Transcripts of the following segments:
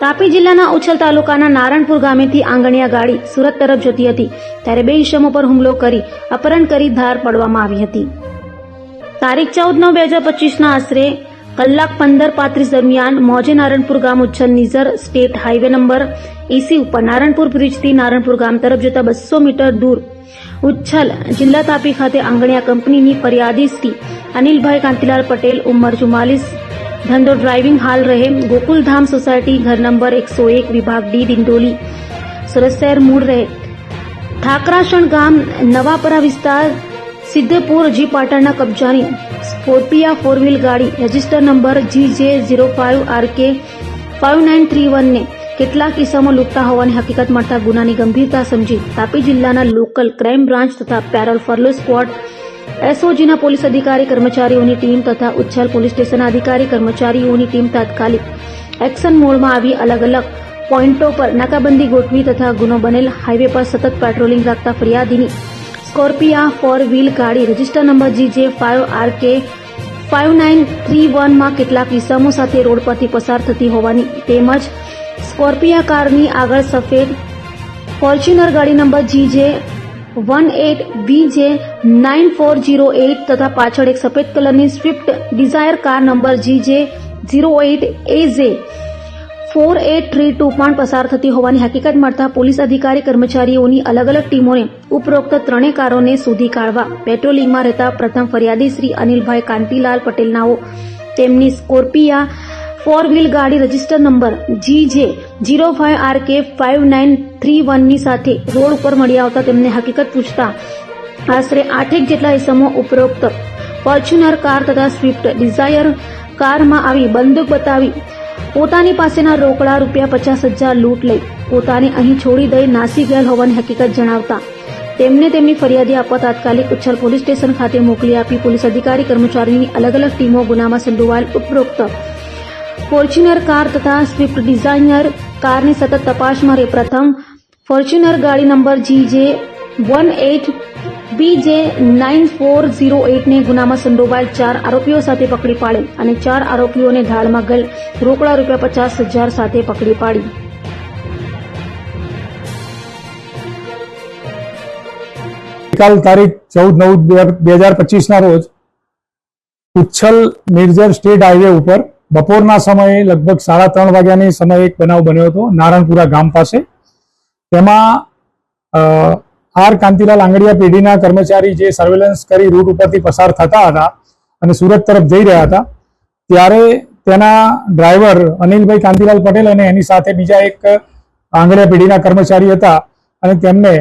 તાપી જિલ્લાના ઉછલ તાલુકાના નારણપુર ગામેથી આંગણિયા ગાડી સુરત તરફ જતી હતી. ત્યારે બે ઇસમો પર હુમલો કરી અપહરણ કરી ધાર પડવામાં આવી હતી. તારીખ ચૌદ નવ બે હજાર પચીસના આશરે કલાક પંદર પાંત્રીસ દરમિયાન મોજે નારણપુર ગામ Uchchhal Nizar state highway number એસી ઉપર નારણપુર બ્રિજથી નારણપુર ગામ તરફ જતા બસો મીટર દૂર ઉચ્છલ જિલ્લા તાપી ખાતે આંગણિયા કંપનીની ફરિયાદી શ્રી અનિલભાઈ કાંતિલાલ પટેલ, ઉંમર ચુમ્માલીસ ધંધો ડ્રાઇવિંગ હાલ રહે ગોકુલધામ સોસાયટી ઘર નંબર એકસો એક વિભાગ ડી દિંડોલી સુરત શહેર મૂળ રહે ઠાકરાસણ ગામ નવાપરા વિસ્તાર સિદ્ધપુર જી પાટણના કબજાની સ્કોર્પિયા ફોર વ્હીલ ગાડી register number G J zero five R K five nine three વનને કેટલાક કિસ્સામાં લૂંટતા હોવાની હકીકત મળતા ગુનાની ગંભીરતા સમજી તાપી જિલ્લાના લોકલ ક્રાઇમ બ્રાન્ચ તથા પેરોલ ફરલો સ્ક્વોડ એસઓજીના પોલીસ અધિકારી, કર્મચારીઓની ટીમ તથા ઉચ્છલ પોલીસ સ્ટેશનના અધિકારી, કર્મચારીઓની ટીમ તાત્કાલિક એક્શન મોડમાં આવી અલગ અલગ પોઈન્ટો પર નાકાબંધી ગોઠવી તથા ગુનો બનેલ હાઈવે પર સતત પેટ્રોલિંગ રાખતા ફરિયાદીની સ્કોર્પિયા ફોર વ્હીલ ગાડી register number G J five R K five nine three વનમાં કેટલાક ઇસમો સાથે રોડ પરથી પસાર થતી હોવાની તેમજ સ્કોર્પિયા કારની આગળ સફેદ ફોર્ચ્યુનર ગાડી નંબર જી જે વન એટ બી જે નાઇન ફોર જીરો એટ તથા પાછળ એક સફેદ કલરની Swift Dzire car number G J zero eight A Z four eight three two પણ પસાર થતી હોવાની હકીકત મળતા પોલીસ અધિકારી કર્મચારીઓની અલગ અલગ ટીમોને ઉપરોક્ત ત્રણેય કારોને શોધી કાઢવા પેટ્રોલિંગમાં રહેતા પ્રથમ ફરિયાદી શ્રી અનિલભાઈ કાંતિલાલ પટેલનાઓ તેમની સ્કોર્પિયા ફોર વ્હીલ ગાડી register number G J zero five R K five nine three વનની સાથે રોડ ઉપર મળી આવતા તેમને હકીકત પૂછતા આશરે આઠેક જેટલા ઇસમો ઉપરોક્ત ફોર્ચ્યુનર કાર તથા સ્વિફ્ટ ડિઝાયર કારમાં આવી બંદૂક બતાવી પોતાની પાસેના રોકડા રૂપિયા પચાસ હજાર લૂંટ લઈ પોતાને અહીં છોડી દઈ નાસી ગયેલ હોવાની હકીકત જણાવતા તેમને તેમની ફરિયાદી આપવા તાત્કાલિક ઉચ્છલ પોલીસ સ્ટેશન ખાતે મોકલી આપી પોલીસ અધિકારી કર્મચારીની અલગ અલગ ટીમો ગુનામાં સંડોવાયેલ ઉપરોક્ત ફોર્ચ્યુનર કાર તથા સ્વિફ્ટ ડિઝાઇનર કારની સતત તપાસમાં રે પ્રથમ. ફોર્ચ્યુનર ગાડી number G one eight B J nine four zero એટને ગુનામાં સંડોવાયેલ ચાર આરોપીઓ સાથે પકડી પાડેલ અને ચાર આરોપીઓને ઢાળમાં ગયેલ રોકડા રૂપિયા પચાસ હજાર સાથે પકડી પાડી. ગઈકાલ તારીખ ચૌદ નવ બે હજાર પચીસના રોજ ઉચ્છલ નિર્જર સ્ટેટ હાઈવે ઉપર બપોરના સમયે લગભગ સાડા ત્રણ વાગ્યાની સમયે એક બનાવ બન્યો હતો, નારણપુરા ગામ પાસે. તેમાં આર કાંતિલાલ આંગડિયા પેઢીના કર્મચારી જે સર્વેલન્સ કરી રૂટ ઉપરથી પસાર થતા હતા અને સુરત તરફ જઈ રહ્યા હતા, ત્યારે તેના ડ્રાઈવર અનિલભાઈ કાંતિલાલ પટેલ અને એની સાથે બીજા એક આંગડિયા પેઢીના કર્મચારી હતા અને તેમને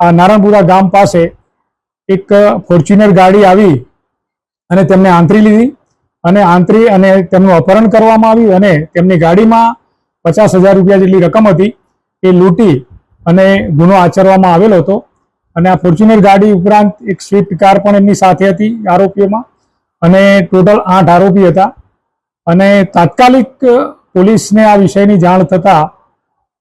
આ નારણપુરા ગામ પાસે એક ફોર્ચ્યુનર ગાડી આવી અને તેમને આંતરી લીધી. અને આંતરી અને તેમનું અપહરણ કરવામાં આવ્યું અને તેમની ગાડીમાં પચાસ હજાર રૂપિયા જેટલી રકમ હતી, એ લૂંટી અને ગુનો આચરવામાં આવેલો હતો. અને આ ફોર્ચ્યુનર ગાડી ઉપરાંત એક સ્વિફ્ટ કાર પણ એમની સાથે હતી આરોપીઓમાં. અને ટોટલ આઠ આરોપી હતા. અને તાત્કાલિક પોલીસને આ વિષયની જાણ થતાં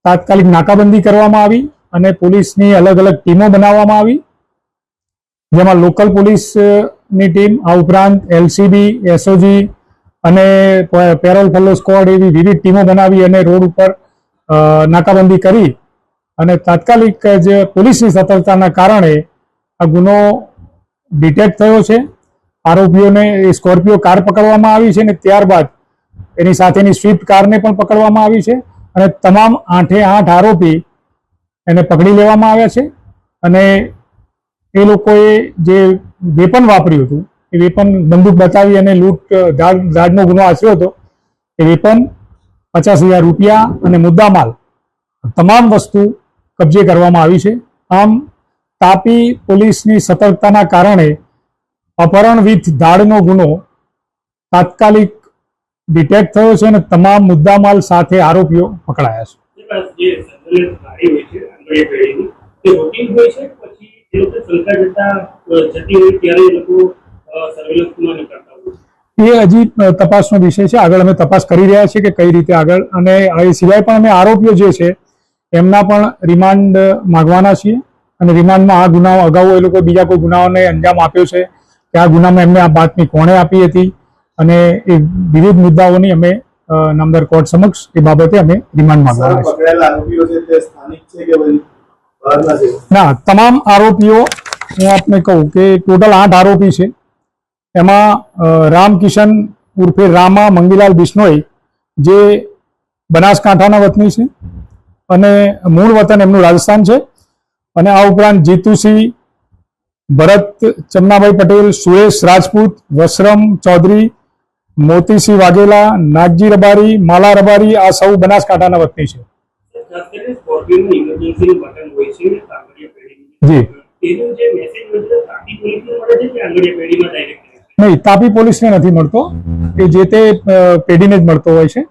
તાત્કાલિક નાકાબંધી કરવામાં આવી અને પોલીસની અલગ અલગ ટીમો બનાવવામાં આવી. જેમાં લોકલ પોલીસની ટીમ, આ ઉપરાંત એલસીબી, એસઓજી અને પેરોલ ફોલો સ્ક્વોડ એવી વિવિધ ટીમો બનાવી અને રોડ ઉપર નાકાબંધી કરી અને તાત્કાલિક જે પોલીસની સતર્કતાના કારણે આ ગુનો ડિટેક્ટ થયો છે. આરોપીઓને સ્કોર્પિયો કાર પકડવામાં આવી છે અને ત્યારબાદ એની સાથેની સ્વિફ્ટ કારને પણ પકડવામાં આવી છે અને તમામ આઠે આઠ આરોપી એને પકડી લેવામાં આવ્યા છે અને એ લોકોએ જે વેપન વાપર્યું હતું એ વેપન બંદૂક બતાવી અને લૂંટ ધાડ ધાડનો ગુનો આચર્યો હતો એ વેપન પચાસ હજાર રૂપિયા અને મુદ્દામાલ તમામ વસ્તુ કબજે કરવામાં આવી છે આમ તાપી પોલીસની સતર્કતાના કારણે અપહરણ વિથ ધાડનો ગુનો તાત્કાલિક ડિટેક્ટ થયો છે અને તમામ મુદ્દામાલ સાથે આરોપીઓ પકડાયા છે એ હજી તપાસનો વિષય છે. આગળ અમે તપાસ કરી રહ્યા છીએ કે કઈ રીતે આગળ. અને એ સિવાય પણ અમે આરોપીઓ જે છે એમના પણ રિમાન્ડ માંગવાના છીએ. અને રિમાન્ડમાં આ ગુનાઓ અગાઉ એ લોકો બીજા કોઈ ગુનાઓને અંજામ આપ્યો છે કે આ ગુનામાં એમને આ બાતમી કોણે આપી હતી. અને એ વિવિધ મુદ્દાઓની અમે નામદાર કોર્ટ સમક્ષ એ બાબતે અમે રિમાન્ડ માંગવાના છે ના, તમામ આરોપીઓ, હું આપને કહું કે ટોટલ આઠ આરોપી છે. એમાં રામકિશન ઉર્ફે રામા મંગીલાલ બિશ્નોઈ, જે બનાસકાંઠાના વતની છે અને મૂળ વતન એમનું રાજસ્થાન છે. અને આ ઉપરાંત જીતુસિંહ, ભરત ચમનાભાઈ પટેલ, સુરેશ રાજપૂત, વસરમ ચૌધરી, મોતીસિંહ વાઘેલા, નાગજી રબારી, માલા રબારી આ સૌ બનાસકાંઠાના વતની છે. ખાસ કરીને સ્કોર્પિયોનું ઇમરજન્સીનું બટન હોય છે આંગળીયા પેઢીનું. જી. તેનું જે મેસેજ મળે તાપી પોલીસને મળે છે કે આંગળીયા પેઢીમાં ડાયરેક્ટ નહીં તાપી પોલીસને નથી મળતો કે જે તે પેઢીને જ મળતો હોય છે